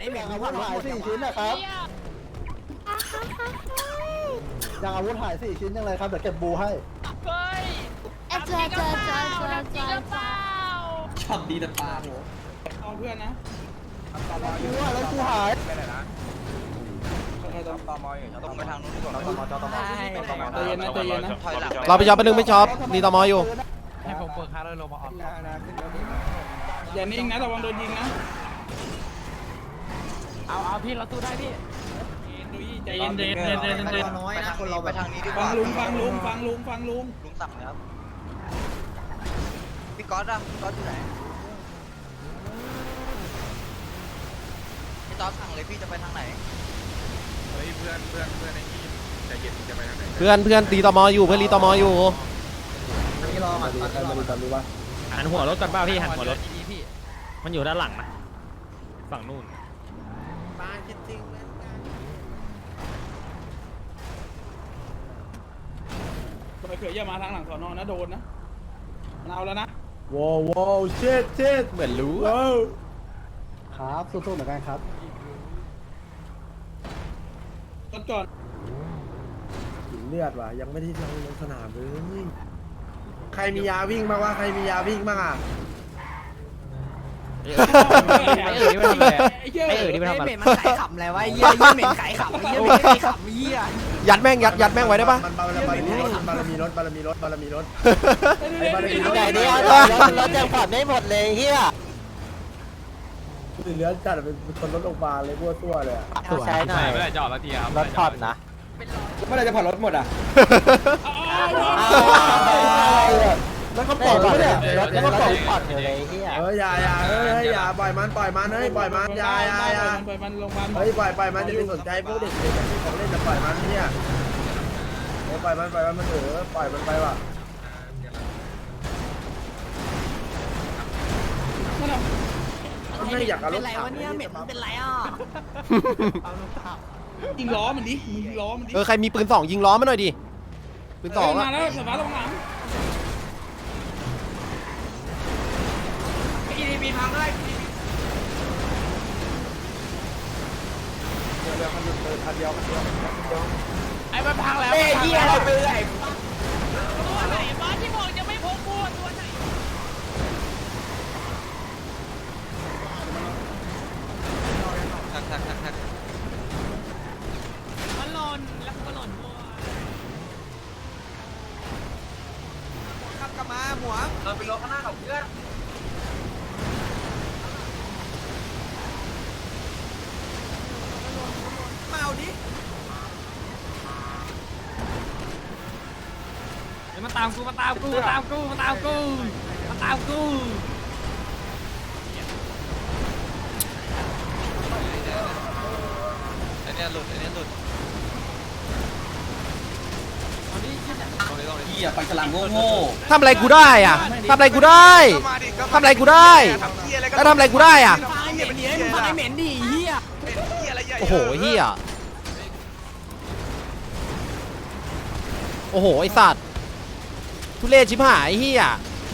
ไอ้เหม็นอาวุธหายสี่ชิ้นนะครับยังอาวุธหายสี่ชิ้นยังเลยครับเดี๋ยวเก็บบูให้เฮ้ยเอ้ยเจอเจอเจอเจอเจอเจอช็อตดีแต่ปลาโหเอาเพื่อนนะกูว่าแล้วกูหายใครต้องต้องไปทางนู้นดีกว่าใจเย็นนะใจเย็นนะถอยหลังเราไปช็อปไปหนึ่งไม่ช็อปรีตอมออยู่ให้ผมเปิดคาร์เลยลงมาออกอย่านิ่งนะระวังโดนยิงนะ เอาเอาพี่เราตู้ได้พี่ใจเย็นใจเย็นใจเย็นใจเย็นใจเย็นน้อยนะคนเราไปทางนี้ดีกฟัว่างลุงฟังลุงฟังลุงฟังลุงลุงสั่งครับพี่ก๊อตอะพี่ก๊อตอยู่ไหนพี่ต๊อบสั่งเลยพี่จะไปทางไหนเพื่อนเพื่อนรีตอมออยู่เพื่อนรีตอมออยู่นี่รอมาดูใครมาดูกันรู้ป่ะหันหัวรถกันเปล่าพี่หันหัวรถพี่มันอยู่ด้านหลังนะฝั่งนู่น ไปเขื่ออย่ามาทางหลังสอนอนะโดนนะมันเอาแล้วนะว้าวว้าวเช็ดเช็ดเหมือนรู้ว้าวครับสู้ๆเหมือนกันครับรถก่อนหินเลือดว่ะยังไม่ได้ลงลงสนามเลยใครมียาวิ่งบ้างวะใครมียาวิ่งบ้างอะไอ้เอ๋ยมันทำอะไร ไอ้เหี้ยไอ้เอ๋ยนี่มันทำอะไรมันขายขำอะไรวะไอ้เหี้ยเหี้ยเหม็นขายขำไอ้เหี้ยเหม็นขายขำไอ้เหี้ย ยัดแม่งยัดยัดแม่งไว้ได้ปะ มันบารมีรถบารมีรถบารมีรถบารมีรถไอ้บาร์บีคิวใหญ่ดิรถยังผ่อนไม่หมดเลยเหี้ยเหลือจัดเป็นคนรถโรงพยาบาลเลยพวกตัวเลยอะเอาใช้หน่อยไม่ได้จอดแล้วทีครับรถผ่อนนะเมื่อไหรจะผ่อนรถหมดอะแล้วก็ปล่อยมันเนี่ยรถแล้วรก็ถปล่อยผ่อนอยู่เลยไอ้เหี้ย เฮ้ยอย่าอย่าเฮ้ยอย่าปล่อยมันปล่อยมันเฮ้ยปล่อยมันอย่าอย่าอย่าไปมันโรงพยาบาลเฮ้ยปล่อยปล่อยมันจะไปสนใจพวกเด็กเด็กที่ของเล่นจะปล่อยมันเนี่ยเฮ้ยปล่อยมันปล่อยมันมันเออปล่อยมันไปว่ะมันไม่อยากเอารเป็ถนไรถังวะเนี่ยเหม็นเป็นไรอะยิงล้อมันดิมึงยิงล้อมันดิเออใครมีปืนสองยิงล้อมาหน่อยดิปืนสองมาอะแล้วสฟ้าลงหลัง ไอ้มันพังแล้วเฮ้ยเหี้ยอะไรไปเลยตัวไหนวะที่บอกจะไม่พกบัวตัวไหนทักทักทักทักมันหล่นแล้วก็หล่นบัวขับกลับมาหมวเออไปรถข้างหน้ากับเพื่อน มาเอาดิ เดี๋ยวมาตามกูมาตามกูมาตามกูมาตามกูมาตามกูไอ้เนี่ยหลุดไอ้เนี่ยหลุดตรงนี้ตรงนี้เหี้ยปลาฉลามโง่ทำอะไรกูได้อะทำอะไรกูได้ก็มาดิก็ทำอะไรกูได้ทำเหี้ยอะไรก็แล้วทำอะไรกูได้อะฟังไอ้เหม็นดิมึงฟังไอ้เหม็นดิเหี้ยเป็นเหี้ยอะไรใหญ่โอ้โหเฮียโอ้โหไอสัตว์ ทุเรศชิบหายไอ้เฮีย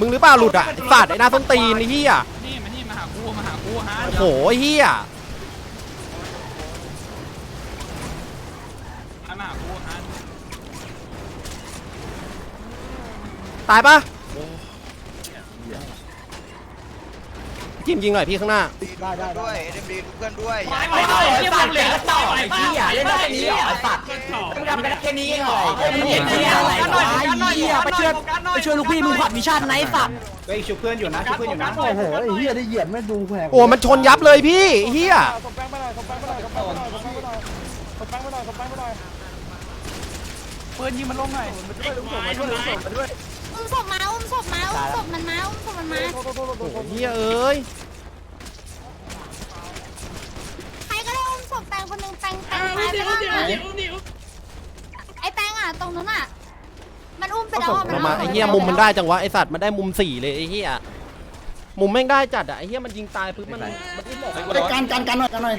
มึงหรือเปล่าหลุดอะไอ้สัตว์ไอ้หน้าส้นตีนไอ้เฮียนี่มานี่มาหากูมาหากูฮะโอ้โหไอ้เฮียมาหากูฮะตายปะทีมยิงหน่อยพี่ข้างหน้าได้ได้ด้ได้วยเอ็มดีเพื่อนด้วยไอ้ไอ้สัตว์เหลือต่ อไอ้เหี้ยเล่นได้แค่นี้เหรอไอ้สัตว์มึงทำกันได้แค่นี้เหรอมึงเห็นเหี้ยอะไรวะไอ้เหี้ยไปช่วยไปช่วยลูกพี่มึงผัดวิชั่นไหนสัตว์เฮ้ยชุบเพื่อนอยู่นะชุบเพื่อนอยู่นะโอ้โหไอ้เหี้ยได้เหยียบไม่ดูแผงโอ้มันชนยับเลยพี่ไอ้เฮียปืนยิงมันลงหน่อยอุ้มศพมาอุ้มศพมาอุ้มศพมันมาอุ้มศพมันมาโอ้โหเฮียเอ้ย ใครก็ได้อุ้มศพแปงคนหนึ่งแป งแปงตายไปแล้วไอ้แปงอะตรงนู้นอะ มันอุ้มไปแล้วศพอะเรามาไอ้เฮี้ยมุมมันได้จังวะไอสัตว์มันได้มุมสี่เลยไอ้เฮี้ยมุมแม่งได้จัดอะไอ้เฮี้ยมันยิงตายปุ๊บมันมันอุ้มออกไปไปกันกันกันหน่อยกันหน่อย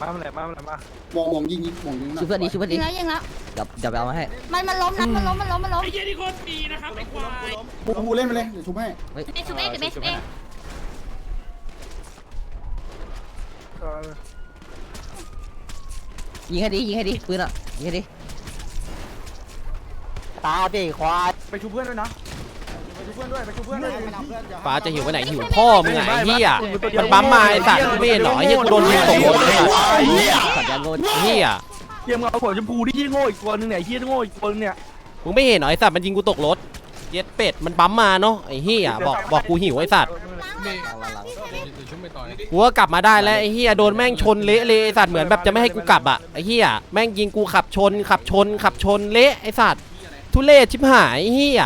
มาอะไรมาอะไรมามองมองยิงยิงมองยิงช่วยเพื่อนดิช่วยเพื่อนยิดิงแล้วยิงแล้วเดี๋ยวเดี๋ยวไปเอามาให้มันมันล้มนะมันล้มมันล้มมันล้มไอ้เหี้ยนี่โคตรดีนะครับไอ้ควายบูบูเล่นไปเลยเดี๋ยวชุบให้เดี๋ยวชุบเองเดี๋ยวชุบเอง ยิงให้ดิยิงให้ดิปืนอะยิงให้ดิตาดิควายไปชูเพื่อนด้วยนะไปชูเพื่อนด้วยไปชูเพื่อนด้วยฟ้าจะหิวไปไหนหิวพ่อมึงไงไอ้เหี้ยมันบั๊มมาไอ้สัตว์ไม่เห็นเหรอไอ้เหี้ยกูโดนยิงตกรถเลยอะสัญญาณโง่ไอ้เหี้ยเกียมเอาหัวชมพูที่โง่อีกตัวนึงเนี่ยเฮียโง่อีกตัวนึงเนี่ยมึงไม่เห็นเหรอไอ้สัตว์มันยิงกูตกรถ เย็ดเป็ดมันบั๊มมาเนาะไอ้เหี้ยบอกบอกกูหิวไอ้สัตว์กูก็กลับมาได้แล้วไอ้เฮียโดนแม่งชนเละเลยไอ้สัตว์เหมือนแบบจะไม่ให้กูกลับอะไอ้เฮียแม่งยิงกูขับชน ขับชน ขับชนเละไอ้สัตว์ทุเรศชิบหายไอ้เฮีย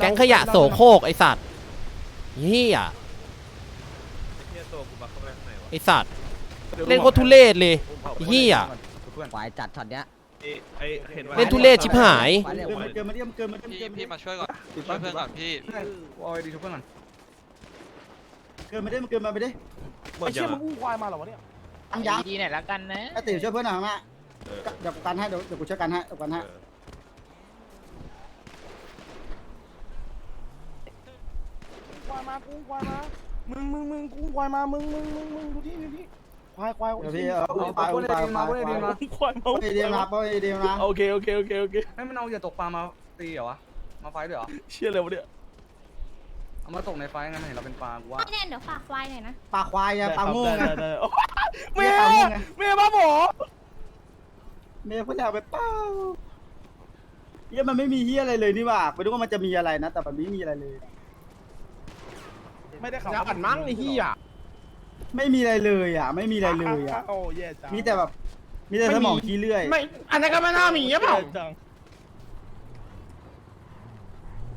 แก๊งขยะโสโครกไอ้สัตว์เฮียไอ้สัตว์เล่นโคตรทุเรศเลยไอ้เฮียควายจัดช็อตเนี้ย เล่นทุเรศชิบหายควายเร็วเกินมาเกินมาเกินมาเกินพี่พี่มาช่วยก่อนติดช่วยเพื่อนก่อนพี่เอาไอ้ดีชูเพื่อนก่อนเกินมาได้มันเกินมาไปดิไอ้เชี่ยมึงอุ้มควายมาเหรอวะเนี่ยอังยังดีหน่อยละกันนะไอ้ติ๋วช่วยเพื่อนหน่อยมาเดี๋ยวกันให้เดี๋ยวเดี๋ยวกูช่วยกันให้เดี๋ยวกันให้ควายมากูควายมามึงมึงมึงกูควายมามึงมึงมึงมึงดูที่ดูที่ ควายควายเดี๋ยวพี่เอาเอาไปเอาไปเอาไปเอาไปควายมาเอาไอเดียมาเอาไอเดียมาโอเคโอเคโอเคโอเคให้มันเอาอย่าตกปลามาตีเหรอวะมาไฟด้วยเหรอเชี่ยเลยวะเนี่ยเอามาตกในไฟงั้นเห็นเราเป็นปลากูว่าพี่แนนเดี๋ยวฝากควายหน่อยนะปลาควายไงปลาโง่ไงได้ได้ได้เมียเมียมาหมอเมียเขาอยากไปเป้าเฮียมันไม่มีเฮียอะไรเลยนี่หว่าไปดูว่ามันจะมีอะไรนะ แต่มันไม่มีอะไรเลย ไม่ได้ขับอัดมั้งไอ้เหี้ย ไม่มีอะไรเลยอะ ไม่มีอะไรเลยอะ โอ้แย่จังมีแต่แบบ มีแต่สมองขี้เลื่อยไม่ อันนั้นก็ไม่น่ามีเปล่า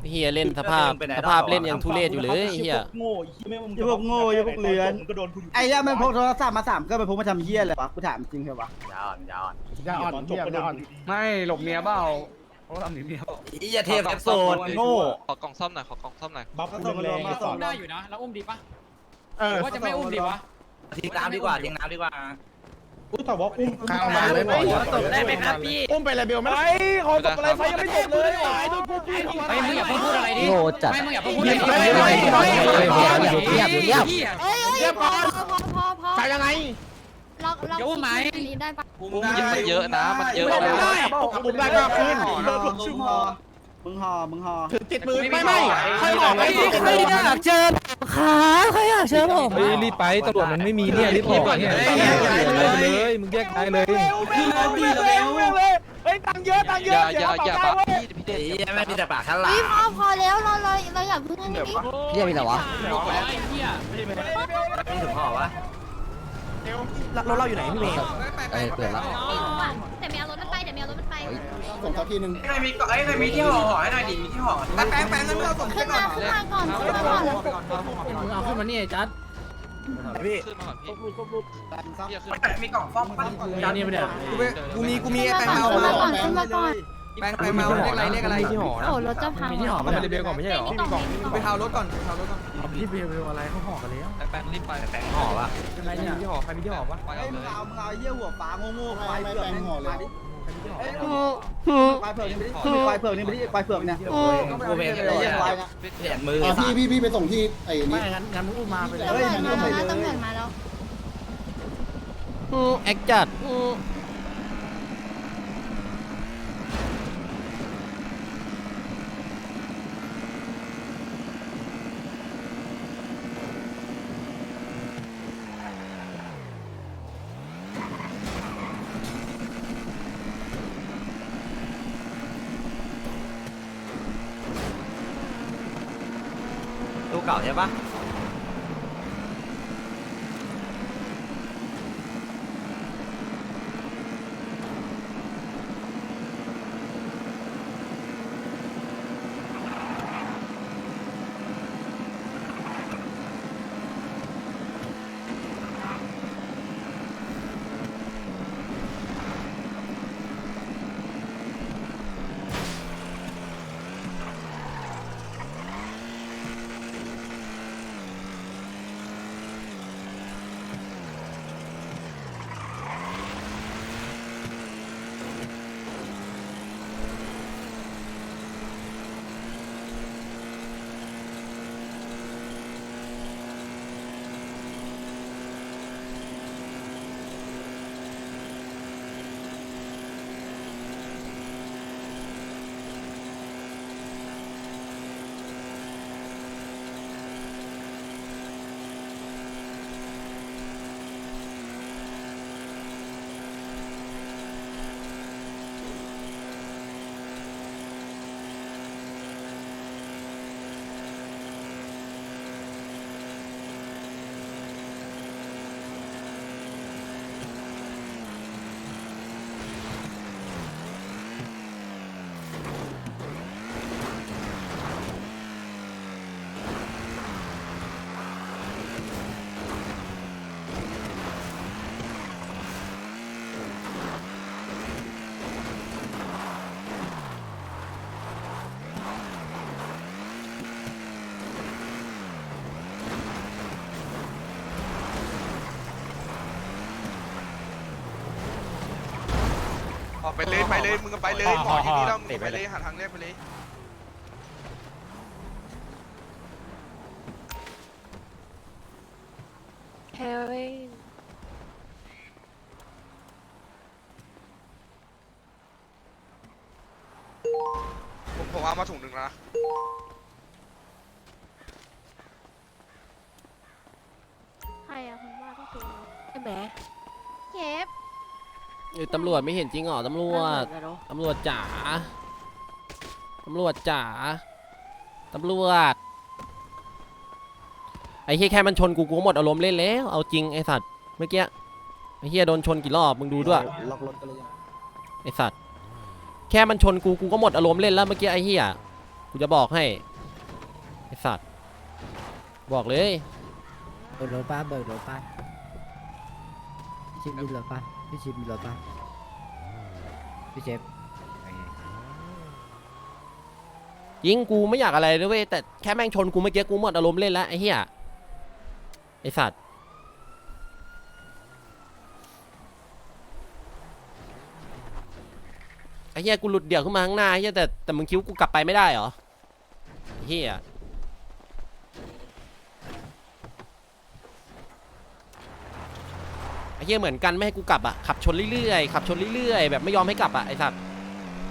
เฮียเล่นสภาพสภาพเล่นยังทุเรศอยู่เลยไอ้เฮียโง่ไอ้เหี้ยไม่มึงไอ้พวกโง่ไอ้พวกเลือน ก็โดนกูอยู่ไอ้เหี้ยมันพกโทรศัพท์มาสามก็ไปพกมาทำเฮียอะไรวะกูถามจริงเหรอวะอย่าอ่อนจบก็โดนกูไม่หลบเมียเปล่าเขาทำหนีเมียเปล่าอีอย่าเทปแอปโซนโง่ ขอกล่องซ่อมหน่อย ขอกล่องซ่อมหน่อย บัฟกูแรงๆไอ้สัตว์ได้อยู่นะ แล้วอุ้มดีปะ เออว่าจะไม่อุ้มดีวะทิ้งน้ำดีกว่าทิ้งน้ำดีกว่าอุ้ยแต่ว่าอุ้มข้าวมาเลยหน่อยตบได้ไหมครับพี่อุ้มไปเลยเบลไหมไอ้ขอตบอะไรไฟยังไม่จบเลยหายโดนกูพี่ไอ้มึงอย่าเพิ่งพูดอะไรดิโง่จัดไม่มึงอย่าเพิ่งพูดอะไรดิเงียบเงียบเงียบเอ้ยเอ้ยพอพอพอพอพอใช่ยังไงล็อกล็อกอย่าอุ้มไหมรีบได้ปะมันเยอะนะมันเยอะอุ้มนะได้อุ้มได้ก็ขึ้นมึงห่อ มึงห่อมึงห่อถึงติดมือไม่ไม่ใครบอกไอ้ที่ใครอยากเจอขาใครอยากเจอผมเฮ้ยรีบไปตำรวจมันไม่มีเนี่ยรีบออกเนี่ยไปเลยมึงแยกไปเลยขึ้นมาดีเร็วเลยเฮ้ยตังเยอะตังเยอย่าอะอย่าอย่าบ้าบ้าพี่พี่เด็กไม่มีแต่ปากฉลาเฮ้ยดพอพอแล้วเราเราเราอย่าเพิ่งอันนี้ดิเฮียมีแต่วะไอ้เหี้ยไม่ถึงห่อวะรถเราอยู่ไหนพี่เมย์เอ้ยเปิดละไม่รู้อะแต่มีเอารถมันไปแต่มีเอารถมันไป ส่งสักทีหนึ่งใครมีเกาะไอ้ใครมีที่ห่อห่อให้หน่อยดิมีที่ห่อแป้งแป้งแป้งนั้นเราส่งขึ้นมาขึ้นมาก่อนขึ้นมาก่อนมึงเอาขึ้นมานี่ไอ้จัดพี่ขึ้นมาก่อนพี่ปุ๊บปุ๊บปุ๊บพี่ขึ้นมีกล่องซ่อมปั้นยานี่ไม่ได้กูมีกูมีขึ้นมาก่อนขึ้นมาก่อนขึ้นมาก่อนแป้งแป้งเมาเรียกอะไรเรียกอะไรที่ห่อโอ้รถจะพังมีที่หอมันเบลก่อนไม่ใช่หรอมีกล่องมีกล่องไปเทารถก่อนไปเทารถก่อนพี่เบลอะไรเขาห่อกันแล้วแป้งรีบไปแป้งห่อวะอะไรเนี่ยที่ห่อใครมีที่ห่อปะไปเฮ้เอายเลมึงยเอามึงเอาเยี่ยหัวฟ้าโง่ๆควายเผือกห่อเลยเอ้ย ควายเผือกนี่ไม่ได้ควายเผือกนี่ไม่ได้ควายเผือกเนี่ยกูเป็นอ้เหี้ยควายเนี่ยเปลี่ยนมือพี่พี่พี่ไปส่งที่ไอ้นี่ ไม่งั้นงั้นอุ้มมาไปเลย ตำรวจมาแล้วตำรวจมาแล้วอืมแอคจัด อืม ออกไปเลยไปเลยมึงก็ไปเลยหมอที่นี่เรามึงไปเลยหาทางแรกไปเลยเฮลผมผมเอามาถุงหนึ่งนะใครอะคุณว่าก็คือไอ้แหมเก็บ เอ้ยตำรวจไม่เห็นจริงเหรอตำรวจ ตำรวจจ๋า ตำรวจจ๋า ตำรวจ ไอ้เฮียแค่มันชนกูกูก็หมดอารมณ์เล่นแล้ว เอาจริงไอ้สัตว์ เมื่อกี้ ไอ้เฮียโดนชนกี่รอบมึงดูด้วย ล็อกรถกันเลยยังไอ้สัตว์ แค่มันชนกูกูก็หมดอารมณ์เล่นแล้วเมื่อกี้ไอ้เฮียกูจะบอกให้ ไอ้สัตว์ บอกเลย เบิกรถป้าเบิกรถป้าพี่ชิปมีรถป้า พี่ชิปมีรถป้าพี่เชฟยิงกูไม่อยากอะไรเลยเว้ยแต่แค่แม่งชนกูเมื่อกี้กูหมดอารมณ์เล่นแล้วไอ้เหี้ยไอ้สัตว์ไอ้เหี้ยกูหลุดเดี่ยวขึ้นมาข้างหน้าไอ้เหี้ยแต่แต่มึงคิดวากูกลับไปไม่ได้เหรอไอ้เหี้ย ไอ้เหี้ยเหมือนกันไม่ให้กูกลับอะขับชนเรื่อยๆขับชนเรื่อยๆแบบไม่ยอมให้กลับอะไอ้สัตว์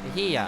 ไอ้เหี้ย